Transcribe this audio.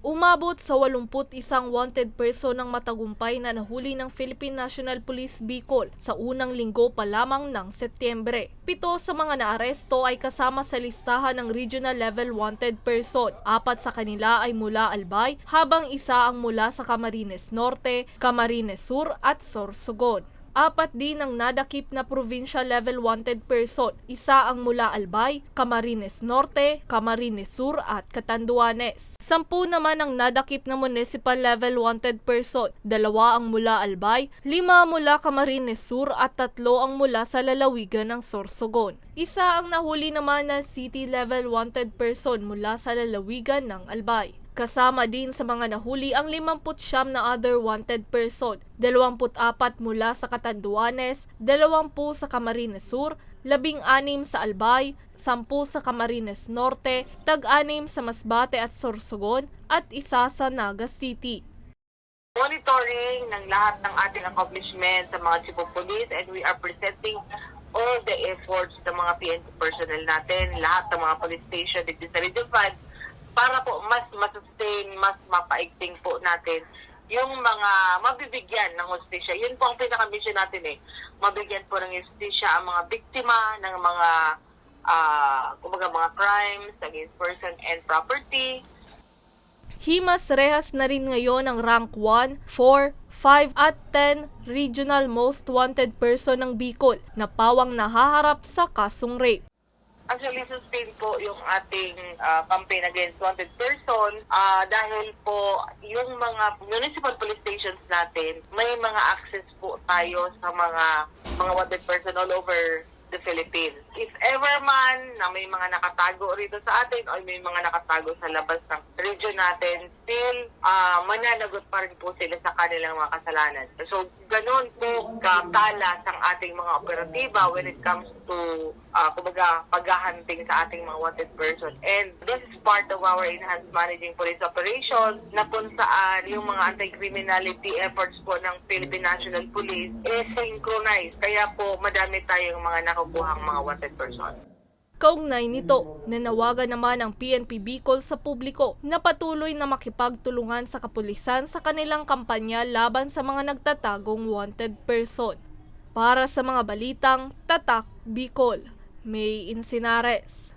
Umabot sa 81 wanted person ang matagumpay na nahuli ng Philippine National Police Bicol sa unang linggo pa lamang ng Setyembre. Pito sa mga naaresto ay kasama sa listahan ng regional level wanted person. Apat sa kanila ay mula Albay, habang isa ang mula sa Camarines Norte, Camarines Sur at Sorsogon. Apat din ang nadakip na provincial level wanted person. Isa ang mula Albay, Camarines Norte, Camarines Sur at Catanduanes. Sampu naman ang nadakip na municipal level wanted person. Dalawa ang mula Albay, lima mula Camarines Sur at tatlo ang mula sa lalawigan ng Sorsogon. Isa ang nahuli naman na city level wanted person mula sa lalawigan ng Albay. Kasama din sa mga nahuli ang 59 na other wanted person, 24 mula sa Catanduanes, 20 sa Camarines Sur, 16 sa Albay, 10 sa Camarines Norte, tag-anim sa Masbate at Sorsogon, at isa sa Naga City. monitoring ng lahat ng ating accomplishment sa mga of police and we are presenting all the efforts ng mga PNP personnel natin, lahat ng mga police station Region 5 para po mas masustain, mas mapaigting po natin yung mga mabibigyan ng hostisya. Yun po ang pinaka-mission natin eh. Mabigyan po ng hostisya ang mga biktima ng mga ah kumbaga mga crimes against person and property, Himas rehas na rin ngayon ang rank 1, 4, 5 at 10 regional most wanted person ng Bicol na pawang nahaharap sa kasong rape. Actually, sustain po yung ating ah, campaign against wanted person ah, dahil po yung mga municipal police stations natin, may mga access po tayo sa mga mga wanted person all over the Philippines. If ever man na may mga nakatago rito sa atin o may mga nakatago sa labas ng region natin, still ah, mananagot pa rin po sila sa kanilang mga kasalanan. So, ganun po katalas ang ating mga operatiba when it comes to uh, kumbaga paghahunting sa ating mga wanted person. And this is part of our enhanced managing police operations na kung saan yung mga anti-criminality efforts po ng Philippine National Police is synchronized. Kaya po madami tayong mga nakukuhang mga wanted person. Kaugnay nito, nanawagan naman ang PNP Bicol sa publiko na patuloy na makipagtulungan sa kapulisan sa kanilang kampanya laban sa mga nagtatagong wanted person. Para sa mga balitang Tatak Bicol, May Insinares.